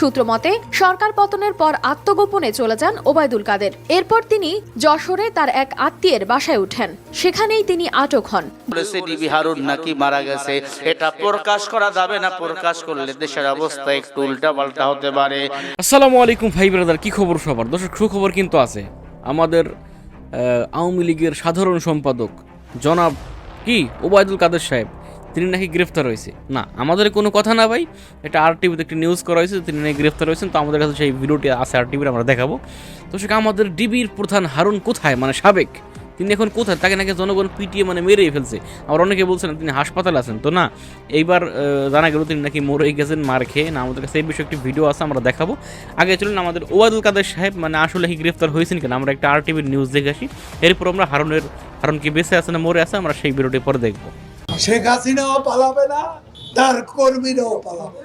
সূত্র মতে সরকার পতনের পর আত্মগোপনে চলে যান ওবায়দুল কাদের। এরপর তিনি যশোরে তার এক আত্মীয়ের বাসায় উঠেন। সেখানেই তিনি আটক হন। ডিবি হারুন নাকি মারা গেছে। এটা প্রকাশ করা যাবে না প্রকাশ করলে দেশের অবস্থা একটু উল্টা পাল্টা হতে পারে। আসসালামু আলাইকুম ভাই ব্রাদার কি খবর সবার? দর্শক সুখবর কিন্তু আছে। আমাদের আওয়ামী লীগের সাধারণ সম্পাদক জনাব কি? ওবায়দুল কাদের সাহেব। তিনি নাকি গ্রেফতার হয়েছে। না, আমাদের কোনো কথা না ভাই। এটা আর টিভিতে একটি নিউজ করা হয়েছে তিনি নাকি গ্রেফতার হয়েছেন। তো আমাদের কাছে সেই ভিডিওটি আছে আর টিভির আমরা দেখাবো। তো সেটা আমাদের ডিবির প্রধান হারুন কোথায়? মানে সাবেক। তিনি এখন কোথায়? তাকে নাকি জনগণ পিটিয়ে মানে মেরেই ফেলছে। আবার অনেকে বলছেন তিনি হাসপাতালে আছেন। তো না, এইবার জানা গেল তিনি নাকি মরেই গেছেন, মার খেয়ে। না, আমাদের কাছে এই বিষয়ে একটি ভিডিও আছে, আমরা দেখাবো। আগে চলুন, আমাদের ওয়াদুল কাদের সাহেব মানে আসলে কি গ্রেফতার হয়েছেন কিনা, আমরা একটা আর টিভির নিউজ দেখে আসি। এরপর আমরা হারুনের হারুন কি বেঁচে আছে না মরে আছে, আমরা সেই ভিডিওটি পরে দেখব। শেখ হাসিনাও পালাবে না তার কর্মীরাও পালাবে।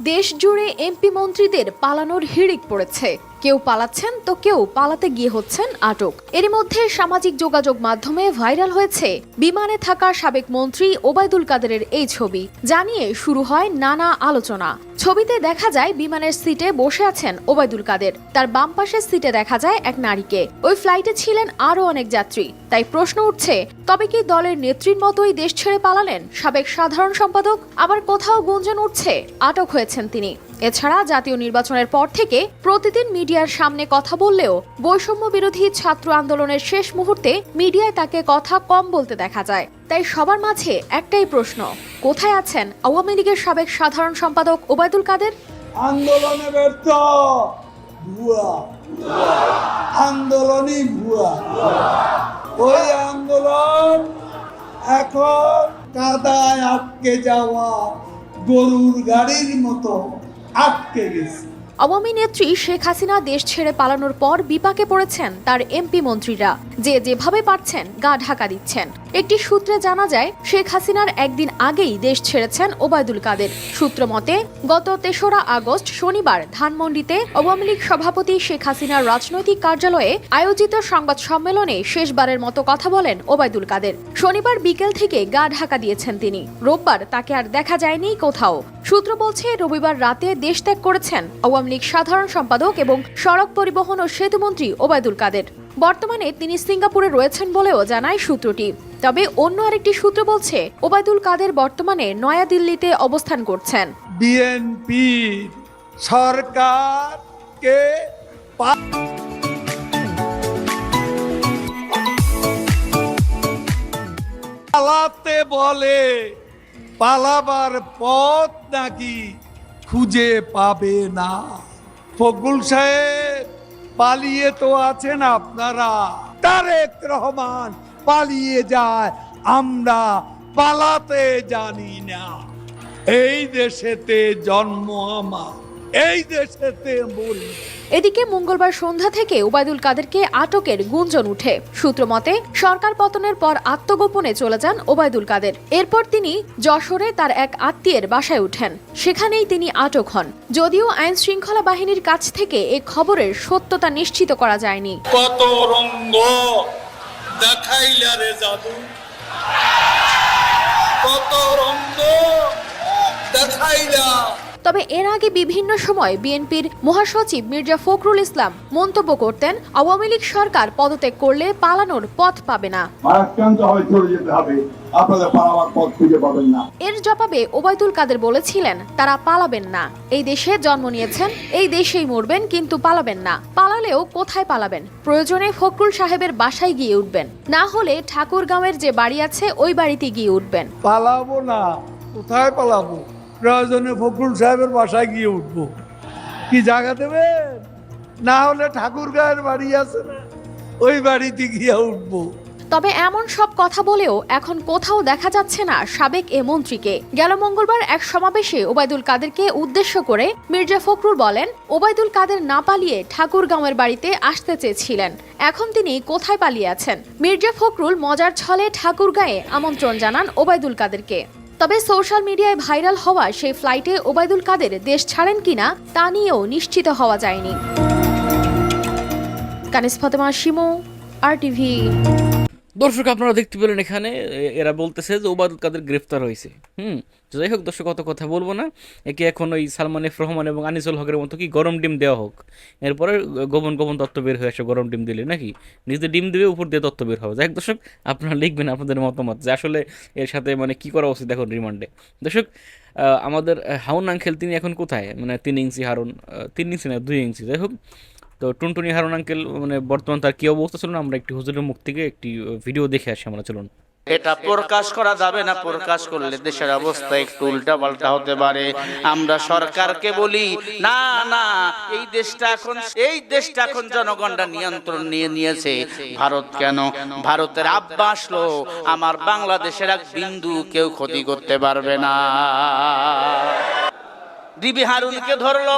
দেশ জুড়ে এমপি মন্ত্রীদের পালানোর হিড়িক পড়েছে কেউ পালাচ্ছেন, তো কেউ পালাতে গিয়ে হচ্ছেন আটক। এরই মধ্যে সামাজিক যোগাযোগ মাধ্যমে ভাইরাল হয়েছে বিমানে থাকা সাবেক মন্ত্রী ওবায়দুল কাদেরের এই ছবি। জানিয়ে শুরু হয় নানা আলোচনা। ছবিতে দেখা যায় বিমানের সিটে বসে আছেন ওবায়দুল কাদের। তার বাম পাশের সিটে দেখা যায় এক নারীকে। ওই ফ্লাইটে ছিলেন আরও অনেক যাত্রী। তাই প্রশ্ন উঠছে, তবে কি দলের নেত্রীর মতোই দেশ ছেড়ে পালালেন? সাবেক সাধারণ সম্পাদক, আবার কোথাও গুঞ্জন উঠছে, আটক হয়েছেন তিনি। এছাড়া জাতীয় নির্বাচনের পর থেকে প্রতিদিন মিডিয়ার সামনে কথা বললেও বৈষম্য বিরোধী ছাত্র আন্দোলনের শেষ মুহূর্তে মিডিয়ায় তাকে কথা কম বলতে দেখা যায়। তাই সবার মাঝে একটাই প্রশ্ন, কোথায় আছেন আওয়ামী লীগের সাবেক সাধারণ সম্পাদক ওবায়দুল কাদের? আন্দোলনে ব্যর্থ। আন্দোলনই ভুয়া। ওই আন্দোলন এখন কাদায় আটকে যাওয়া গরুর গাড়ির মতো। আটকে গেছে আওয়ামী নেত্রী শেখ হাসিনা দেশ ছেড়ে পালানোর পর বিপাকে পড়েছেন তার এমপি মন্ত্রীরা। যে যেভাবে পারছেন, গা ঢাকা দিচ্ছেন। একটি সূত্রে জানা যায়, শেখ হাসিনার একদিন আগেই দেশ ছেড়েছেন ওবায়দুল কাদের। সূত্র মতে, গত তেসরা আগস্ট শনিবার ধানমন্ডিতে আওয়ামী লীগ সভাপতি শেখ হাসিনার রাজনৈতিক কার্যালয়ে আয়োজিত সংবাদ সম্মেলনে শেষবারের মতো কথা বলেন ওবায়দুল কাদের। শনিবার বিকেল থেকে গা ঢাকা দিয়েছেন তিনি। রোববার তাকে আর দেখা যায়নি কোথাও। সূত্র বলছে, রবিবার রাতে দেশ ত্যাগ করেছেন আওয়ামী লীগ সাধারণ সম্পাদক এবং সড়ক পরিবহন ও সেতুমন্ত্রী ওবায়দুল কাদের। বর্তমানে তিনি সিঙ্গাপুরে রয়েছেন বলেও জানায় সূত্রটি। তবে অন্য আরেকটি সূত্র বলছে, ওবায়দুল কাদের বর্তমানে নয়াদিল্লিতে অবস্থান করছেন। বিএনপি সরকারকে পালাতে বলে, পালাবার পথ নাকি খুঁজে পাবে না। ফকুল সাহেব, পালিয়ে তো আছেন আপনারা। তারেক রহমান পালিয়ে যায়, আমরা পালাতে জানি না। এই দেশেতে জন্ম আমার। এই দেশেতে মরি এদিকে মঙ্গলবার সন্ধ্যা থেকে ওবায়দুল কাদেরকে আটকের গুঞ্জন উঠে। সূত্র মতে সরকার পতনের পর আত্মগোপনে চলে যান ওবায়দুল কাদের। এরপর তিনি যশোরে তার এক আত্মীয়ের বাসায় ওঠেন সেখানেই তিনি আটক হন। যদিও আইন শৃঙ্খলা বাহিনীর কাছ থেকে এ খবরের সত্যতা নিশ্চিত করা যায়নি। কত রঙ্গ দেখাইলা রে জাদু। কত রঙ্গ দেখাইলা তবে এর আগে বিভিন্ন সময় বিএনপির মহাসচিব মির্জা ফখরুল ইসলাম মন্তব্য করতেন আওয়ামী লীগ সরকার পদত্যাগ করলে পালানোর পথ পাবে না। মারাক্রান্ত চলে যেতে হবে। আপনাদের পালাবার পথ খুঁজে পাবেন না। এর জবাবে ওবায়দুল কাদের বলেছিলেন তারা পালাবেন না। এই দেশে জন্ম নিয়েছেন এই দেশেই মরবেন কিন্তু পালাবেন না। পালালেও কোথায় পালাবেন? প্রয়োজনে ফখরুল সাহেবের বাসায় গিয়ে উঠবেন। না হলে ঠাকুরগাঁওয়ের যে বাড়ি আছে ওই বাড়িতে গিয়ে উঠবেন। পালাবো না। কোথায় পালাবো? প্রয়োজনে ফখরুল সাহেবের বাসায় গিয়ে উঠবো। কি জায়গা দেবেন না হলে ঠাকুর গায়ের বাড়ি আছে না, ওই বাড়িতে গিয়ে উঠবো। তবে এমন সব কথা বলেও এখন কোথাও দেখা যাচ্ছে না সাবেক এ মন্ত্রীকে। গেল মঙ্গলবার এক সমাবেশে ওবায়দুল কাদেরকে উদ্দেশ্য করে মির্জা ফখরুল বলেন, ওবায়দুল কাদের না পালিয়ে ঠাকুরগাঁওয়ের বাড়িতে আসতে চেয়েছিলেন। এখন তিনি কোথায় পালিয়ে আছেন? মির্জা ফখরুল মজার ছলে ঠাকুরগাঁয়ে আমন্ত্রণ জানান ওবায়দুল কাদেরকে। তবে সোশ্যাল মিডিয়ায় ভাইরাল হওয়া সেই ফ্লাইটে ওবায়দুল কাদের দেশ ছাড়েন কিনা তা নিয়েও নিশ্চিত হওয়া যায়নি। Kanis Fatema, Shimu, R TV. দর্শক, আপনারা দেখতে পেলেন এখানে এরা বলতেছে যে ওবায়দুল কাদের গ্রেফতার হয়েছে। হুম যাই হোক, দর্শক, অত কথা বলব না। একে এখন ওই সালমান এফ রহমান এবং আনিসুল হকের মতো কি গরম ডিম দেওয়া হোক। এরপরে গোপন গোপন তত্ত্ব বের হয়ে আসে, গরম ডিম দিলে নাকি? নিজে ডিম দেবে, উপর দিয়ে তত্ত্ব বের হবে। যাই হোক, দর্শক, আপনারা লিখবেন আপনাদের মতামত যে আসলে এর সাথে মানে কি করা উচিত এখন রিমান্ডে। দর্শক আমাদের হাউন আঙ্কেল তিনি এখন কোথায়? মানে তিন ইঞ্চি হারুন তিন ইঞ্চি না, দুই ইঞ্চি। যাই হোক তো টুনটুনি হারুন আঙ্কেল মানে বর্তমান তার কী অবস্থা চলুন আমরা একটি হুজুরের মুখ থেকে একটি ভিডিও দেখে আসি আমরা, চলুন। এটা প্রকাশ করা যাবে না, প্রকাশ করলে দেশের অবস্থা একটু উল্টা পাল্টা হতে পারে। আমরা সরকারকে বলি, না না, এই দেশটা এখন, এই দেশটা এখন জনগণরা নিয়ন্ত্রণ নিয়ে নিয়েছে। ভারত কেন? ভারতের আব্বা আসলো, আমার বাংলাদেশের এক বিন্দু কেউ ক্ষতি করতে পারবে না। দিবি হারুনকে ধরলো।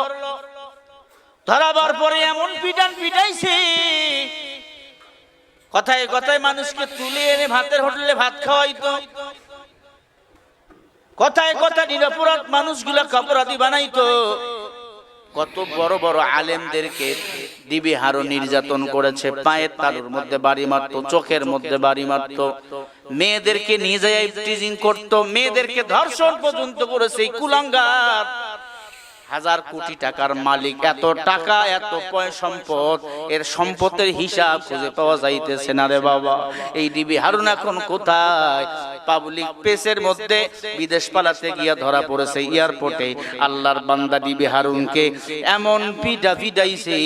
ধরাবার পরে এমন পিটান পিটাইছে। কথায় কথায় মানুষকে তুলে এনে ভাতের হোটেলে ভাত খাওয়াইতো। কথায় কথা বানাইতো। কত বড় বড় আলেমদেরকে দিবি হারো নির্যাতন করেছে, পায়ের তালুর মধ্যে বাড়ি মারতো, চোখের মধ্যে বাড়ি মারতো। মেয়েদেরকে নিয়ে যায় করতো, মেয়েদেরকে ধর্ষণ পর্যন্ত করেছে কুলাঙ্গার। হাজার কোটি টাকার মালিক, এত টাকা, এত কয় সম্পদ, এর সম্পদের হিসাব খুঁজে পাওয়া যাইতেছে না রে বাবা। এই ডিবি হারুন এখন কোথায়? পাবলিক প্লেসের মধ্যে বিদেশ পালাতে গিয়া ধরা পড়েছে এয়ারপোর্টে। আল্লাহর বান্দা ডিবি হারুনকে এমন পিডা পিডাইছে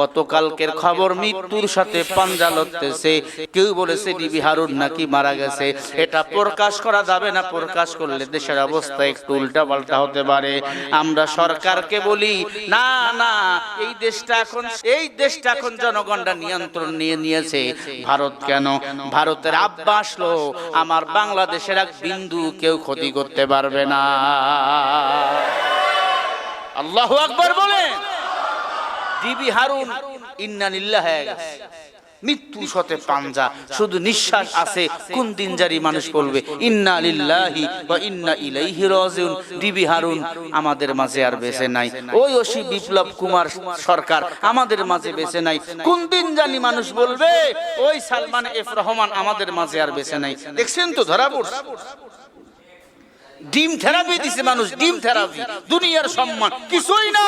গতকালকের খবর মৃত্যুর সাথে পাঞ্জা লড়তেছে। কেউ বলেছে ডিবি হারুন নাকি মারা গেছে। এটা প্রকাশ করা যাবে না, প্রকাশ করলে দেশের অবস্থা একটু উল্টা পাল্টা হতে পারে। আমরা সরকারকে বলি, না না, এই দেশটা এখন, এই দেশটা এখন জনগণটা নিয়ন্ত্রণ নিয়ে নিয়েছে। ভারত কেন? ভারতের আব্বা আসলো আমার বাংলাদেশের এক বিন্দু কেউ ক্ষতি করতে পারবে না। আল্লাহ আকবর বলে দিবি হারুন ইন্নানিল্লাহ হয়ে গেছে। মৃত্যু সতে পাঞ্জা। শুধু নিঃশ্বাস আছে কোন দিন জারি মানুষ বলবে ইন্না লিল্লাহি ওয়া ইন্না ইলাইহি রাজিউন। ডিবি হারুন আমাদের মাঝে আর বেঁচে নাই। ওই ওসি বিপ্লব কুমার সরকার আমাদের মাঝে বেঁচে নাই। কোন দিন জানি মানুষ বলবে ওই সালমান এফ রহমান আমাদের মাঝে আর বেঁচে নাই। দেখছেন তো ধরা পড়ছে। ডিম থেরাপি দিছে মানুষ ডিম থেরাপি। দুনিয়ার সম্মান কিছুই না।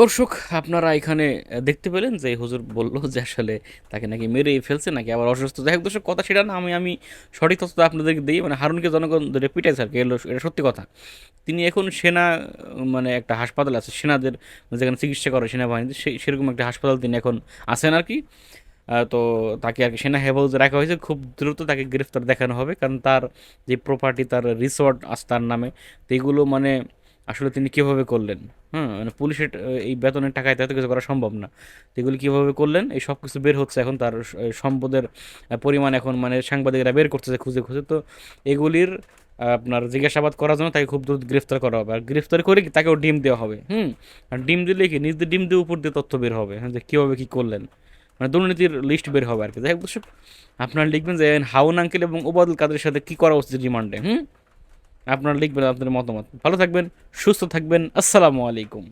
দর্শক, আপনারা এখানে দেখতে পেলেন যে হুজুর বলল যে আসলে তাকে নাকি মেরেই ফেলছে, নাকি আবার অসুস্থ। যাই হোক দর্শক, কথা সেটা না, আমি আমি সঠিক তথ্য আপনাদেরকে দিই। মানে হারুনকে জনগণ ধরে পিটাইছে আর কি এটা সত্যি কথা। তিনি এখন সেনা মানে একটা হাসপাতাল আছে, সেনাদের যেখানে চিকিৎসা করে সেনাবাহিনীতে সেই সেরকম একটা হাসপাতাল তিনি এখন আছেন আর কি। তো তাকে আর কি সেনা হেফাজতে রাখা হয়েছে। খুব দ্রুত তাকে গ্রেফতার দেখানো হবে, কারণ তার যে প্রপার্টি তার রিসর্ট আছে তার নামে, তো মানে আসলে তিনি কীভাবে করলেন? হ্যাঁ মানে পুলিশের এই বেতনের টাকায় এত কিছু করা সম্ভব না। এগুলি কীভাবে করলেন? এই সব কিছু বের হচ্ছে এখন, তার সম্পদের পরিমাণ এখন মানে সাংবাদিকরা বের করতেছে খুঁজে খুঁজে। তো এগুলির আপনার জিজ্ঞাসাবাদ করার জন্য তাকে খুব দ্রুত গ্রেফতার করা হবে। আর গ্রেফতার করে কি তাকেও ডিম দেওয়া হবে? হুম আর ডিম দিলে কি? নিজেদের ডিম দিয়ে উপর দিয়ে তথ্য বের হবে হ্যাঁ যে কীভাবে কী করলেন। মানে দুর্নীতির লিস্ট বের হবে আর কি যাই হোক আপনারা লিখবেন যে, হাউন আঙ্কেল এবং ওবাদুল কাদের সাথে কী করা উচিত রিমান্ডে, হুম? আপনারা লিখবেন আপনাদের মতামত। ভালো থাকবেন, সুস্থ থাকবেন, আসসালামু আলাইকুম।